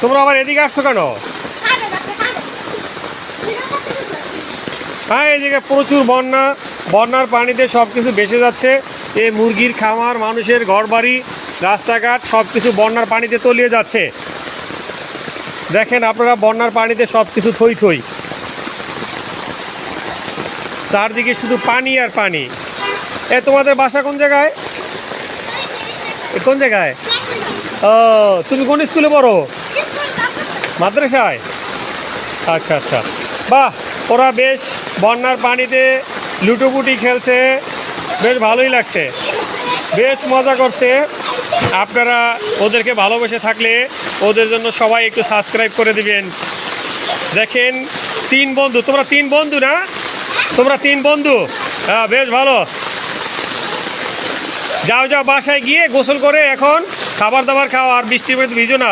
তোমরা আবার এদিকে আসছো কেন? হ্যাঁ এদিকে প্রচুর বন্যা। বন্যার পানিতে সব কিছু ভেসে যাচ্ছে। এই মুরগির খামার, মানুষের ঘরবাড়ি, রাস্তাঘাট সব কিছু বন্যার পানিতে তলিয়ে যাচ্ছে। দেখেন আপনারা বন্যার পানিতে সব কিছু থই থই। চারদিকে শুধু পানি আর পানি। এ, তোমাদের বাসা কোন জায়গায়? এ কোন জায়গায়? ও, তুমি কোন স্কুলে পড়ো? মাদ্রাসায়? আচ্ছা আচ্ছা। বাহ, ওরা বেশ বন্যার পানিতে লুটোপুটি খেলছে। বেশ ভালোই লাগছে। বেশ মজা করছে। আপনারা ওদেরকে ভালোবেসে থাকলে ওদের জন্য সবাই একটু সাবস্ক্রাইব করে দিবেন। দেখেন, তিন বন্ধু। তোমরা তিন বন্ধু না? তোমরা তিন বন্ধু? হ্যাঁ বেশ ভালো। যাও যাও বাসায় গিয়ে গোসল করে এখন খাবার দাবার খাও, আর বৃষ্টির মধ্যে ভিজো না।